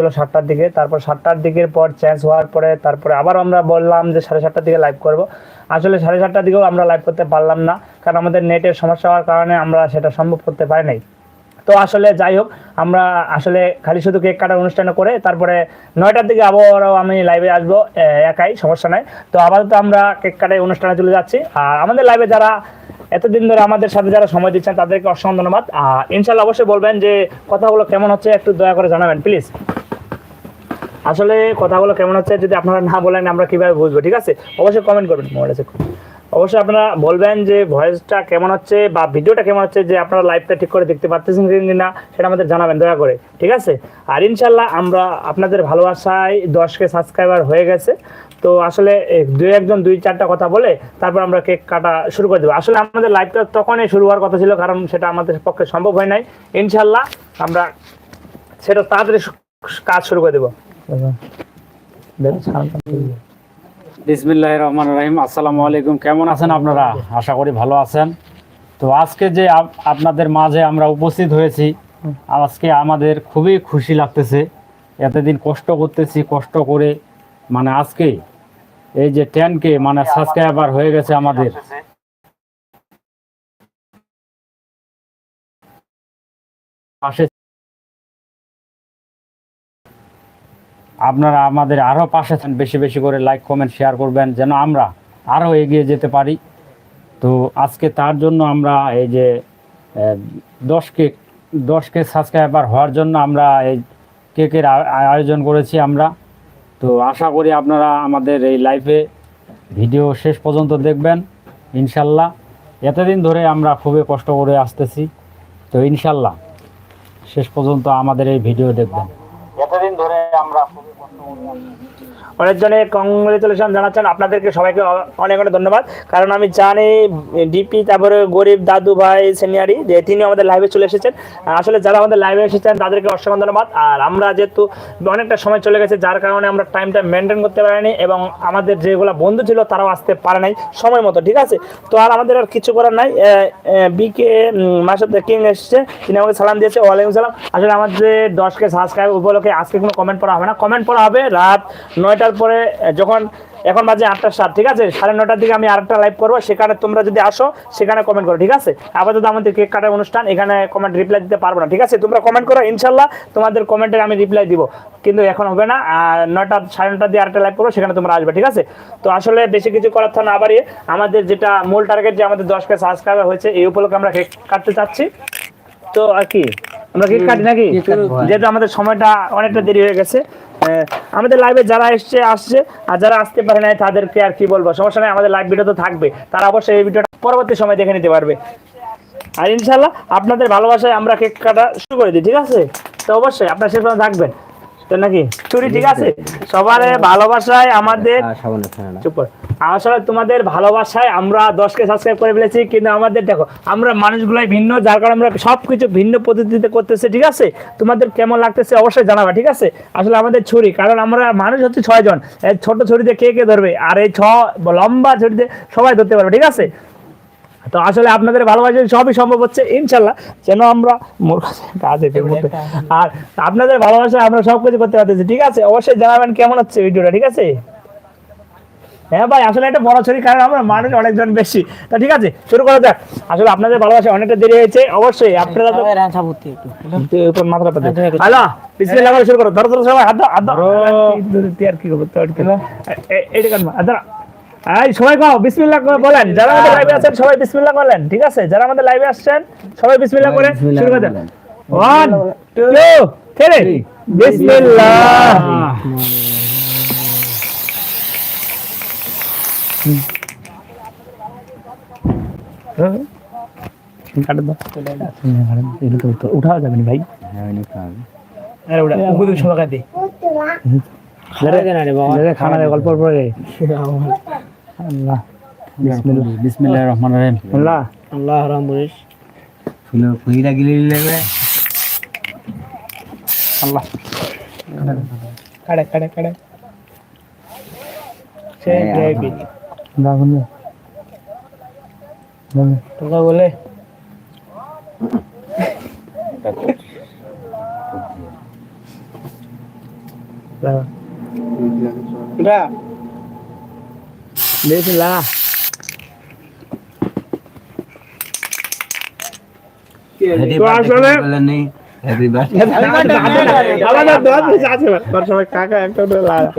হলো সাতটার দিকে। তারপর সাতটার দিকের পর চেঞ্জ হওয়ার পরে তারপরে আবার আমরা বললাম যে সাড়ে সাতটার দিকে লাইভ করব। আসলে সাড়ে সাতটার দিকেও আমরা লাইভ করতে পারলাম না, কারণ আমাদের নেটের সমস্যা হওয়ার কারণে আমরা সেটা সম্ভব করতে পারি নাই। তো আসলে যাই হোক, আমরা আসলে খালি শুধু কেক কাটার অনুষ্ঠান করে তারপরে নয়টার দিকে আবারও আমি লাইভে আসব একাই, সমস্যা নাই। তো আপাতত আমরা কেক কাটার অনুষ্ঠানে চলে যাচ্ছি। আর আমাদের লাইভে যারা এতদিন ধরে আমাদের সাথে যারা সময় দিচ্ছেন, তাদেরকে অসংখ্য ধন্যবাদ। আর ইনশাল্লাহ অবশ্যই বলবেন যে কথাগুলো কেমন হচ্ছে, একটু দয়া করে জানাবেন প্লিজ আসলে কথাগুলো কেমন হচ্ছে যদি আপনারা না বলেন, আমরা কীভাবে বুঝব, ঠিক আছে? অবশ্যই কমেন্ট করবেন মোবাইল আছে অবশ্যই আপনারা বলবেন যে ভয়েসটা কেমন হচ্ছে বা ভিডিওটা কেমন হচ্ছে, যে আপনারা লাইভটা ঠিক করে দেখতে পারতেছেন কি না সেটা আমাদের জানাবেন, দয়া করে, ঠিক আছে? আর ইনশাল্লাহ আমরা আপনাদের ভালোবাসায় দশকে সাবস্ক্রাইবার হয়ে গেছে। তো আসলে দুই একজন, দুই চারটা কথা বলে তারপর আমরা কেক কাটা শুরু করে দেবো। আসলে আমাদের লাইভটা তখনই শুরু হওয়ার কথা ছিল, কারণ সেটা আমাদের পক্ষে সম্ভব হয় নাই। ইনশাল্লাহ আমরা সেটা তাড়াতাড়ি কাজ শুরু করে দেবো। বিসমিল্লাহ রহমান রহিম আসসালামু আলাইকুম। কেমন আছেন আপনারা? আশা করি ভালো আছেন। তো আজকে যে আপনাদের মাঝে আমরা উপস্থিত হয়েছি, আজকে আমাদের খুবই খুশি লাগতেছে। এতদিন কষ্ট করতেছি, কষ্ট করে মানে আজকে এই যে টেন কে মানে সাবস্ক্রাইবার হয়ে গেছে আমাদের। পাশে আপনারা আমাদের আরও পাশে বেশি বেশি করে লাইক কমেন্ট শেয়ার করবেন, যেন আমরা আরও এগিয়ে যেতে পারি। তো আজকে তার জন্য আমরা এই যে দশ কেক দশ কে সাবস্ক্রাইবার হওয়ার জন্য আমরা এই কেকের আয়োজন করেছি আমরা। তো আশা করি আপনারা আমাদের এই লাইফে ভিডিও শেষ পর্যন্ত দেখবেন, ইনশাল্লাহ। এতদিন ধরে আমরা খুবই কষ্ট করে আসতেছি। তো ইনশাল্লাহ, শেষ পর্যন্ত আমাদের এই ভিডিও দেখবেন। এতদিন ধরে আমরা খুবই অনেকজনে কংগ্রেচুলেশন জানাচ্ছেন। আপনাদেরকে সবাইকে অনেক অনেক ধন্যবাদ। কারণ আমি জানি ডিপি তারপরে গরিব দাদু ভাই সিনিয়রি যে তিনি আমাদের লাইভে চলে এসেছেন। আসলে যারা আমাদের লাইভে এসেছেন, তাদেরকে অসংখ্য ধন্যবাদ। আর আমরা যেহেতু অনেকটা সময় চলে গেছে, যার কারণে আমরা টাইমটা মেনটেন করতে পারিনি এবং আমাদের যেগুলো বন্ধু ছিল, তারাও আসতে পারে নাই সময় মতো, ঠিক আছে? তো আর আমাদের আর কিছু করার নাই। বিকে মাসাদ কিং এসেছে, তিনি আমাকে সালাম দিয়েছে, ওয়ালাইকুম সালাম। আসলে আমাদের দশকে সাবস্ক্রাইব উপলক্ষে আজকে কোনো কমেন্ট পড়া হবে না। কমেন্ট পড়া হবে রাত নয়টার পরে যখন এখন বাজে আটটা সাত, ঠিক আছে? সাড়ে নটার দিকে আমি আরেকটা লাইভ করব। সেখানে তোমরা যদি আসো, সেখানে কমেন্ট করো, ঠিক আছে? আপাতত আমাদের কেক কাটার অনুষ্ঠান, এখানে কমেন্ট রিপ্লাই দিতে পারব না, ঠিক আছে? তোমরা কমেন্ট করো, ইনশাল্লাহ তোমাদের কমেন্টের আমি রিপ্লাই দিব। কিন্তু এখন হবে না আর সাড়ে নটা দিয়ে আরেকটা লাইভ করব, সেখানে তোমরা আসবে, ঠিক আছে? তো আসলে বেশি কিছু করার তো না বাড়িয়ে, আমাদের যেটা মূল টার্গেট যে আমাদের দশ দশকে সাবস্ক্রাইবার হয়েছে, এই উপলক্ষে আমরা কেক কাটতে চাচ্ছি। তো আর কি? আমরা কেক কাটি নাকি? যেহেতু আমাদের সময়টা অনেকটা দেরি হয়ে গেছে আমাদের লাইভে যারা এসছে আসছে আর যারা আসতে পারে নাই তাদেরকে আর কি বলব? সমস্যা নাই আমাদের লাইভ ভিডিও তো থাকবে। তারা অবশ্যই এই ভিডিওটা পরবর্তী সময় দেখে নিতে পারবে। আর ইনশাল্লাহ আপনাদের ভালোবাসায় আমরা কেক কাটা শুরু করে দিই ঠিক আছে? তো অবশ্যই আপনার সে থাকবেন। তো নাকি? চুরি ঠিক আছে। সবার ভালোবাসায় আমাদের আসলে তোমাদের ভালোবাসায় আমরা দশকে সাবস্ক্রাইব করে ফেলেছি কিন্তু আমাদের দেখো আমরা মানুষগুলাই ভিন্ন যার কারণে আমরা সবকিছু ভিন্ন পদ্ধতিতে করতেছি ঠিক আছে? তোমাদের কেমন লাগতেছে অবশ্যই জানাবা ঠিক আছে? আসলে আমাদের ছুরি কারণ আমরা মানুষ হচ্ছে ছয় জন ছোট ছুরিতে কে কে ধরবে? আর এই ছ লম্বা ছুরিতে সবাই ধরতে পারবে ঠিক আছে? তো আসলে আপনাদের ভালোবাসা সবই সম্ভব হচ্ছে ইনশাল্লাহ। যেন আমরা মূর্খ কাজ আর আপনাদের ভালোবাসা আমরা সব কিছু করতে পারতেছি ঠিক আছে? অবশ্যই জানাবেন কেমন হচ্ছে ভিডিওটা ঠিক আছে? হ্যাঁ ভাই আসলে এটা বড় ছড়ি কারণ আমরা মানুষ অনেকজন বেশি। তা ঠিক আছে শুরু করা যাক। আসলে আপনাদের ভালোবাসা অনেকটা দেরি হয়েছে অবশ্যই আপনারা তো তোর মাথাটা পাতে হ্যালো বিসমিল্লাহ করে শুরু করো। ধরো ধরো সবাই হাত দাও হাত দাও আর কি করব তো আর এই সবাই কও বিসমিল্লাহ করে বলেন। যারা আমাদের লাইভে আছেন সবাই বিসমিল্লাহ বলেন ঠিক আছে? যারা আমাদের লাইভে আসছেন সবাই বিসমিল্লাহ করে শুরু করে দেন। ওয়ান টু থ্রি বিসমিল্লাহ। উঠাও যাবে না ভাই। আরে উঠা সবাই দে। খানা গল্প পরে। আল্লাহ বিসমিল্লাহ বিসমিল্লাহির রহমানির রহিম আল্লাহ আল্লাহ রাম বলিস আল্লাহ কাড়ে কাড়ে কাড়ে সে দেবি দাগুন তোমরা বলে বিসমিল্লাহ তো লাগা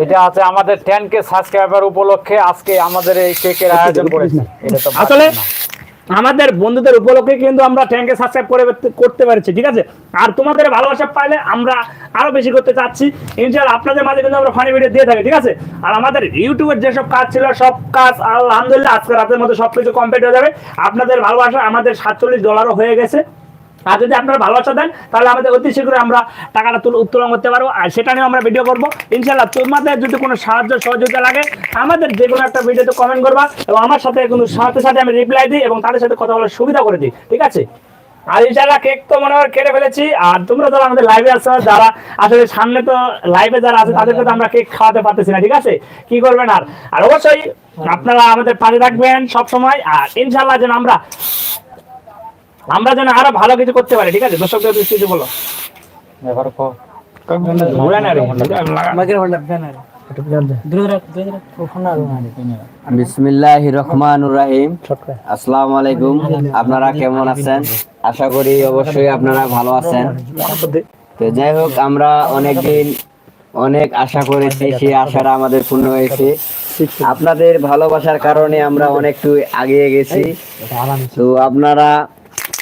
এটা আছে আমাদের টেন কে সাবস্ক্রাইবার উপলক্ষে আজকে আমাদের এই কেকের আয়োজন করেছে। আসলে। আমাদের বন্ধুদের উপলক্ষে কিন্তু আমরা ট্যাঙ্কে সাবস্ক্রাইব করে করতে পারছি, ঠিক আছে? আর তোমাদের ভালোবাসা পাইলে আমরা আরও বেশি করতে চাচ্ছি। ইনশাআল্লাহ আপনাদের মাঝে কিন্তু আমরা ফানি ভিডিও দিয়ে থাকি, ঠিক আছে? আর আমাদের ইউটিউবের যেসব কাজ ছিল, সব কাজ আলহামদুলিল্লাহ আজকে রাতের মধ্যে সবকিছু কমপ্লিট হয়ে যাবে। আপনাদের ভালোবাসা আমাদের সাতচল্লিশ ডলারও হয়ে গেছে। আর যদি আপনারা ভালোবাসা দেন, তাহলে আমাদের অতি শীঘ্রই আমরা টাকাটা তুল উত্তোলন করতে পারব। আর সেটা নিয়ে আমরা ভিডিও করব। ইনশাল্লাহ তোমাদের যদি কোনো সাহায্য, সহযোগিতা লাগে, আমাদের যে কোনো একটা ভিডিওতে কমেন্ট করবা এবং আমার সাথে কিন্তু সাথে সাথে আমি রিপ্লাই দিই এবং তাদের সাথে কথা বলার সুবিধা করে দিই। ঠিক আছে? আর ইনশাল্লাহ কেক তো মনে হয় কেটে ফেলেছি। আর তোমরা তো আমাদের লাইভে আসছো যারা আসলে সামনে তো লাইভে যারা আছে তাদেরকে তো আমরা কেক খাওয়াতে পারতেছি না, ঠিক আছে? কি করবেন আর? আর অবশ্যই আপনারা আমাদের পাশে থাকবেন সব সময় আর ইনশাল্লাহ যেন আমরা আমরা যেন আরও ভালো কিছু করতে পারি ঠিক আছে? দর্শকদের উদ্দেশ্যে কিছু বলো। এবার কো। ঘুরে না রে বিসমিল্লাহ রহমান রাহিম আসসালামু আলাইকুম আপনারা কেমন আছেন? আশা করি অবশ্যই আপনারা ভালো আছেন। তো যাই হোক আমরা অনেকদিন অনেক আশা করেছি সেই আশাটা আমাদের পূর্ণ হয়েছে। আপনাদের ভালোবাসার কারণে আমরা অনেকটু আগিয়ে গেছি। তো আপনারা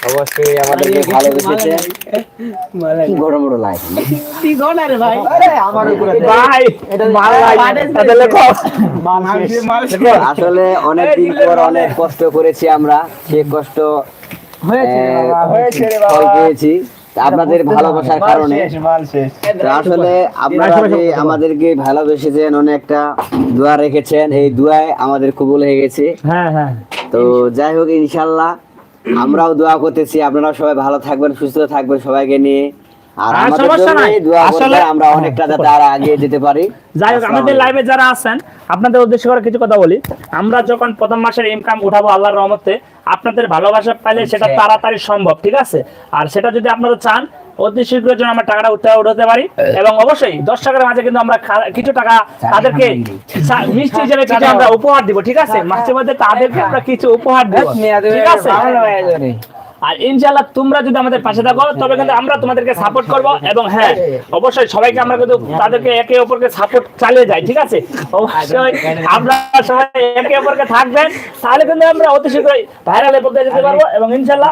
অবশ্যই আমাদেরকে বড় বড় লাইট ভাই? মাল লাগে তাহলে লেখো। আসলে অনেক দিন পর অনেক কষ্ট করেছি আমরা। সে কষ্ট আহ, ফল পেয়েছি। আপনাদের ভালোবাসার কারণে। আসলে আপনারা যে আমাদেরকে ভালোবেসেছেন অনেকটা দোয়া রেখেছেন। এই দোয়ায় আমাদের কবুল হয়ে গেছে। হ্যাঁ হ্যাঁ। তো যাই হোক ইনশাল্লাহ আমরাও দোয়া করতেছি। আপনারা সবাই ভালো থাকবেন সুস্থ থাকবেন সবাইকে নিয়ে। আর আমাদের। দোয়া আমরা অনেকটা তার আগে যেতে পারি। যাই হোক আমাদের। লাইভে যারা আছেন আপনাদের উদ্দেশ্য করে কিছু কথা বলি। আমরা যখন প্রথম মাসের ইনকাম উঠাবো আল্লাহর রহমতে আপনাদের ভালোবাসা পাইলে সেটা তাড়াতাড়ি সম্ভব ঠিক আছে? আর সেটা যদি আপনারা চান অতি শীঘ্র যেন আমরা টাকাটা উঠতে উঠাতে পারি। এবং অবশ্যই দশ টাকার মাঝে কিন্তু আমরা কিছু টাকা তাদেরকে মিষ্টি হিসেবে কিছু আমরা উপহার দিব ঠিক আছে? মাঝে মধ্যে তাদেরকে আমরা কিছু উপহার দিব ঠিক আছে? আর ইনশাআল্লাহ তোমরা যদি আমাদের পাশে থাকো তবে কিন্তু আমরা তোমাদেরকে সাপোর্ট করব এবং হ্যাঁ অবশ্যই সবাইকে আমরা কিন্তু তাদেরকে একে অপরকে সাপোর্ট চালিয়ে যাই ঠিক আছে? অবশ্যই আমরা সবাই একে অপরকে থাকবেন তাহলে কিন্তু আমরা অতি শীঘ্রই ভাইরাল পর্যায়ে যেতে পারব এবং ইনশাআল্লাহ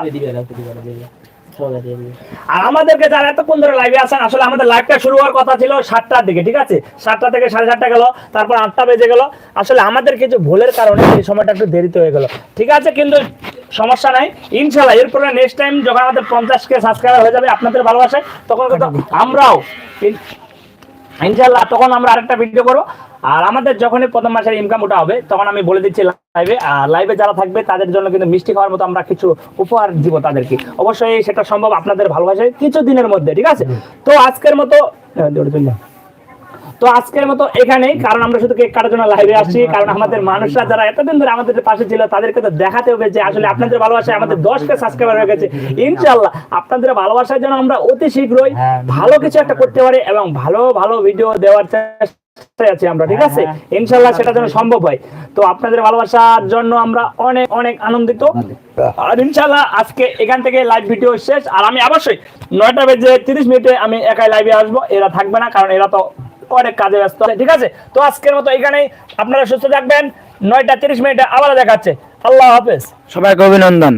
আর আমাদেরকে যারা এতক্ষণ ধরে লাইভে আছেন আসলে আমাদের লাইভটা শুরু হওয়ার কথা ছিল সাতটার দিকে ঠিক আছে? সাতটা থেকে সাড়ে সাতটা গেল তারপর আটটা বেজে গেল। আসলে আমাদের কিছু ভুলের কারণে এই সময়টা একটু দেরিতে হয়ে গেল। ঠিক আছে কিন্তু সমস্যা নাই। ইনশাল্লাহ এরপরে নেক্সট টাইম যখন আমাদের পঞ্চাশ কে সাবস্ক্রাইবার হয়ে যাবে আপনাদের ভালোবাসায় তখন কিন্তু আমরাও ইনশাল্লাহ তখন আমরা আরেকটা ভিডিও করব। আর আমাদের যখনই প্রথম মাসের ইনকাম ওটা হবে তখন আমি বলে দিচ্ছি লাইভে আর লাইভে যারা থাকবে তাদের জন্য কিন্তু মিষ্টি খাওয়ার মতো আমরা কিছু উপহার দিব তাদেরকে। অবশ্যই সেটা সম্ভব আপনাদের ভালোবাসায় কিছু দিনের মধ্যে ঠিক আছে? তো আজকের মতো হ্যাঁ। তো আজকের মতো এখানেই কারণ আমরা শুধু কেক কাটার জন্য লাইভে আসছি কারণ আমাদের মানুষরা যারা এতদিন ধরে আমাদের পাশে ছিল তাদেরকে তো দেখাতে হবে যে আসলে আপনাদের ভালোবাসায় আমাদের দশটা সাবস্ক্রাইবার হয়ে গেছে। ইনশাল্লাহ আপনাদের ভালোবাসার জন্য আমরা অতি শীঘ্রই ভালো কিছু একটা করতে পারি এবং ভালো ভালো ভিডিও দেওয়ার চেষ্টায় আছি আমরা ঠিক আছে? ইনশাল্লাহ সেটা যেন সম্ভব হয়। তো আপনাদের ভালোবাসার জন্য আমরা অনেক অনেক আনন্দিত। আর ইনশাল্লাহ আজকে এখান থেকে লাইভ ভিডিও শেষ। আর আমি অবশ্যই নয়টা বেজে তিরিশ মিনিটে আমি একাই লাইভে আসব। এরা থাকবে না কারণ এরা তো অনেক কাজে ব্যস্ত ঠিক আছে? তো আজকের মতো এখানেই আপনারা সুস্থ থাকবেন। নয়টা তিরিশ মিনিটে আবার দেখাচ্ছে। আল্লাহ হাফেজ। সবাইকে অভিনন্দন।